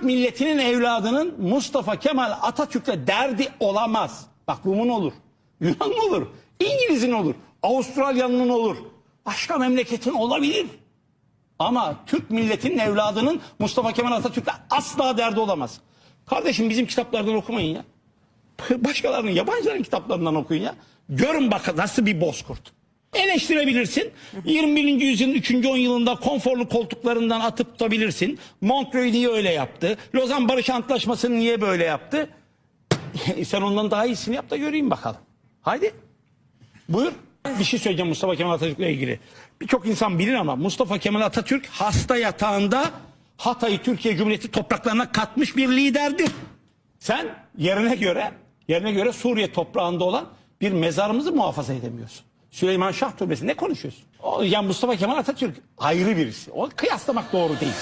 Türk milletinin evladının Mustafa Kemal Atatürk'le derdi olamaz. Bak Rum'un olur, Yunan'ın olur, İngiliz'in olur, Avustralya'nın olur. Başka memleketin olabilir. Ama Türk milletinin evladının Mustafa Kemal Atatürk'le asla derdi olamaz. Kardeşim bizim kitaplardan okumayın ya. Başkalarının, yabancıların kitaplarından okuyun ya. Görün bak nasıl bir bozkurt. Eleştirebilirsin. 21. yüzyılın 3. 10 yılında konforlu koltuklarından atıp tutabilirsin. Montreux niye öyle yaptı? Lozan Barış Antlaşması'nı niye böyle yaptı? Sen ondan daha iyisini yap da göreyim bakalım. Haydi. Buyur. Bir şey söyleyeceğim Mustafa Kemal Atatürk'le ilgili. Birçok insan bilir ama Mustafa Kemal Atatürk hasta yatağında Hatay'ı Türkiye Cumhuriyeti topraklarına katmış bir liderdir. Sen yerine göre yerine göre Suriye toprağında olan bir mezarımızı muhafaza edemiyorsun. Süleyman Şah Türbesi ne konuşuyorsun? O, ya Mustafa Kemal Atatürk ayrı birisi. O kıyaslamak doğru değil.